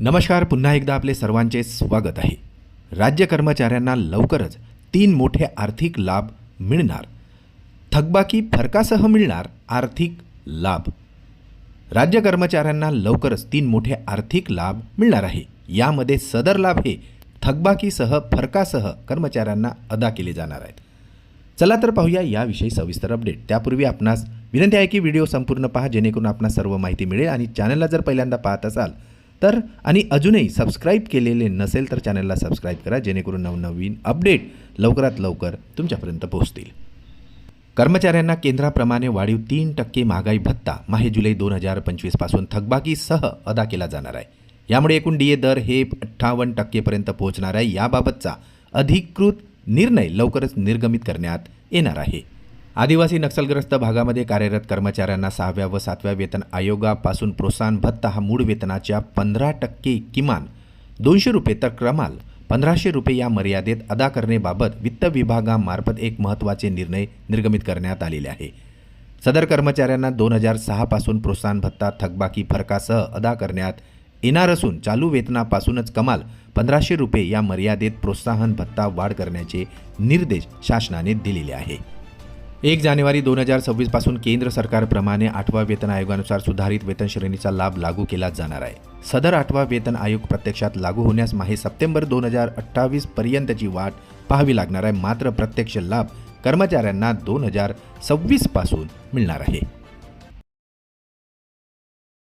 नमस्कार पुन्हा एकदा आपले सर्वांचे स्वागत आहे. राज्य कर्मचाऱ्यांना लवकरच तीन मोठे आर्थिक लाभ मिळणार. थकबाकी फरकासह मिळणार आर्थिक लाभ. राज्य कर्मचाऱ्यांना लवकरच तीन मोठे आर्थिक लाभ मिळणार आहे. यामध्ये सदर लाभ हे थकबाकीसह फरकासह कर्मचाऱ्यांना अदा केले जाणार आहेत. चला तर पाहूया याविषयी सविस्तर अपडेट. त्यापूर्वी आपणास विनंती आहे की व्हिडिओ संपूर्ण पहा जेणेकरून आपणास सर्व माहिती मिळेल आणि चॅनलला जर पहिल्यांदा पाहत असाल तर आणि अजूनही सबस्क्राईब केलेले नसेल तर चॅनलला सबस्क्राईब करा जेणेकरून नवनवीन अपडेट लवकरात लवकर तुमच्यापर्यंत पोहोचतील. कर्मचाऱ्यांना केंद्राप्रमाणे वाढीव तीन टक्के महागाई भत्ता माहे जुलै दोन हजार पंचवीसपासून थकबाकीसह अदा केला जाणार आहे. यामुळे एकूण डी ए दर हे अठ्ठावन्न टक्केपर्यंत पोहोचणार आहे. याबाबतचा अधिकृत निर्णय लवकरच निर्गमित करण्यात येणार आहे. आदिवासी नक्षलग्रस्त भागामध्ये कार्यरत कर्मचाऱ्यांना सहाव्या व सातव्या वेतन आयोगापासून प्रोत्साहन भत्ता हा मूळ वेतनाच्या पंधरा टक्के किमान दोनशे रुपये तर क्रमाल पंधराशे रुपये या मर्यादेत अदा करण्याबाबत वित्त विभागामार्फत एक महत्त्वाचे निर्णय निर्गमित करण्यात आलेले आहे. सदर कर्मचाऱ्यांना दोन हजार सहापासून प्रोत्साहन भत्ता थकबाकी फरकासह अदा करण्यात येणार असून चालू वेतनापासूनच कमाल पंधराशे रुपये या मर्यादेत प्रोत्साहन भत्ता वाढ करण्याचे निर्देश शासनाने दिलेले आहे. एक जानेवारी दोन हजार सव्वीसपासून केंद्र सरकारप्रमाणे आठवा वेतन आयोगानुसार सुधारित वेतन श्रेणीचा लाभ लागू केला जाणार आहे. सदर आठवा वेतन आयोग प्रत्यक्षात लागू होण्यास माहे सप्टेंबर दोन हजार अठ्ठावीस पर्यंतची वाट पाहावी लागणार आहे. मात्र प्रत्यक्ष लाभ कर्मचाऱ्यांना दोन हजार सव्वीसपासून मिळणार आहे.